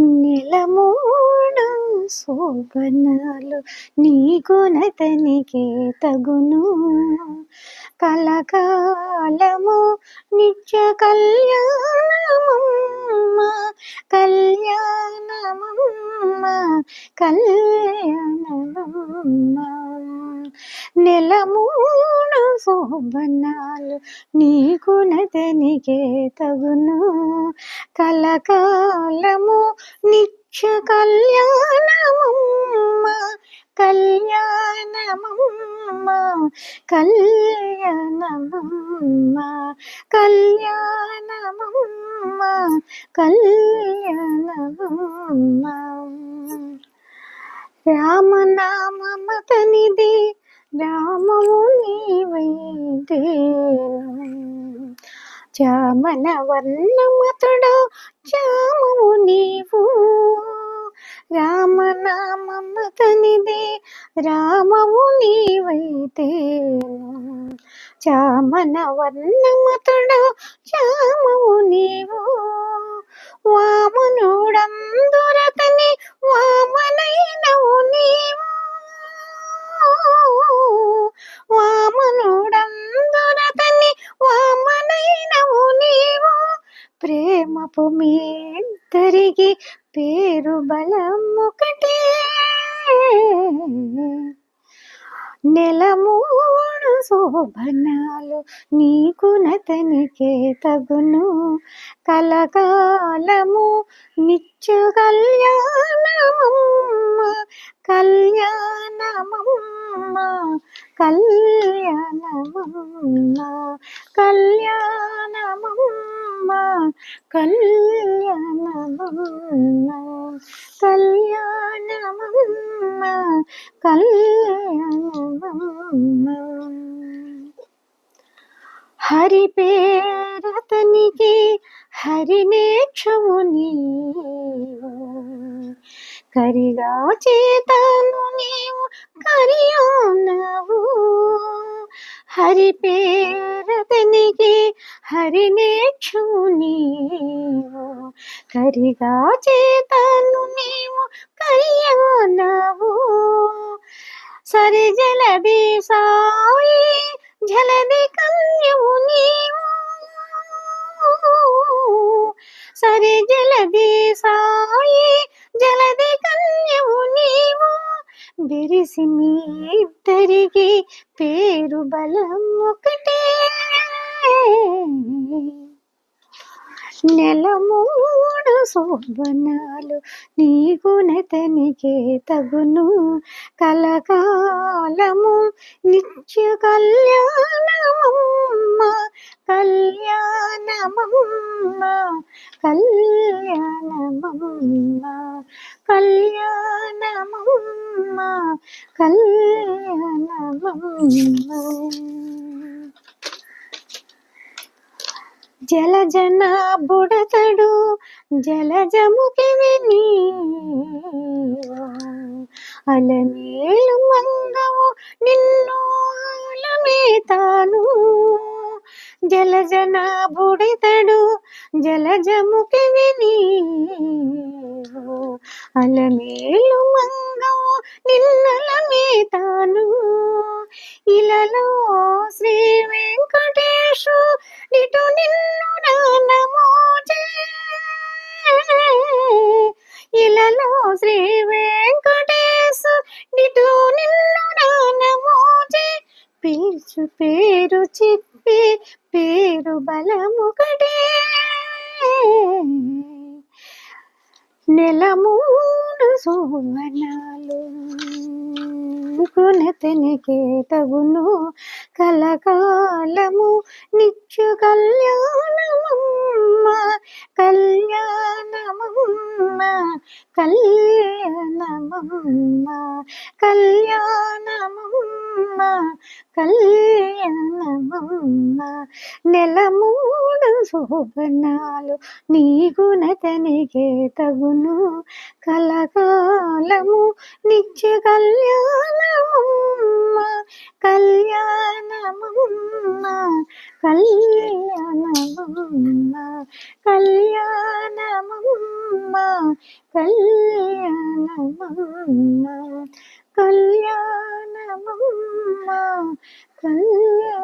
నెలమూడు శోభనాలు నీ గుణతనికే తగును. కలకాలము నిత్య కళ్యాణమమ్మ కళ్యాణమమ్మ కళ్యాణమమ్మ. నెలమూడు శోభనాలు నీకు గుణతనికే తగును. కలకాలము నిత్య కళ్యాణమమ్మ కళ్యాణమమ్మ కళ్యాణమమ్మ కళ్యాణమమ్మ కళ్యాణమమ్మ. రామనామతనిది రామము నీవైతేను చామన వర్ణమతుడు చామము నీవు. రామనామతనిది రామము నీవైతేను చామన వర్ణమతుడు చామము నీవు. వామనుడందురతని వామనైనవు ప్రేమపు మీ ఇద్దరికి పేరు బలం ఒకటే. నెలమూడు శోభనాలు నీకు నతనికే తగును. కలకాలము నిత్య కళ్యాణమమ్మ కళ్యాణమమ్మ కళ్యాణమమ్మ కళ్యాణమమ్మ. కళ్యాణమమ్మ కళ్యాణమమ్మ కళ్యాణమమ్మ. హరి పేరతనికి హరినేక్షము నీవు. కరిగా చేతను నీవు కరియానవు హరి పేరతనికి హరినేక్షము నీవు కరిగా చేతను నీవు కరియానవు సరి జలది సాయి జలది కన్యవు నీవు. సరి జలది సాయి జలది కన్యవు నీవు. బిరిసి మీ ఇద్దరికి పేరు బలం నెల మూడు శోభనాలు నీ గుణతనికే తగును. కలకాలము నిత్య కళ్యాణమమ్మ కళ్యాణమమ్మ కళ్యాణమమ్మ కళ్యాణమమ్మ కళ్యాణమమ్మ. జలజన బుడతడు జలజముకివి నీవు అలమేలు మంగవు నిన్ను అలమేతాను జలజన బుడితడు జలజముకివి నీవు అలమేలు మంగవు నిన్నలమేతాను ఇలలో శ్రీ వెంకటే పేరు పేరు చెప్పి పేరు బలముకటే నెల మూడు సోమనాలు గుణతనికే తగును కలకాలము నిత్య కళ్యాణమమ్మ కళ్యాణమమ్మ కళ్యాణమమ్మ కళ్యాణమమ్మ కళ్యాణమమ్మ నెల మూడు శోభనాలు నీ గుణతనిగే తగును కలకాలము నిత్య కళ్యాణమమ్మ కళ్యాణమమ్మ కళ్యాణమమ్మ കല്യാണമമ്മ കല്യാണമമ്മ കല്യാണമമ്മ കല്യാണമമ്മ.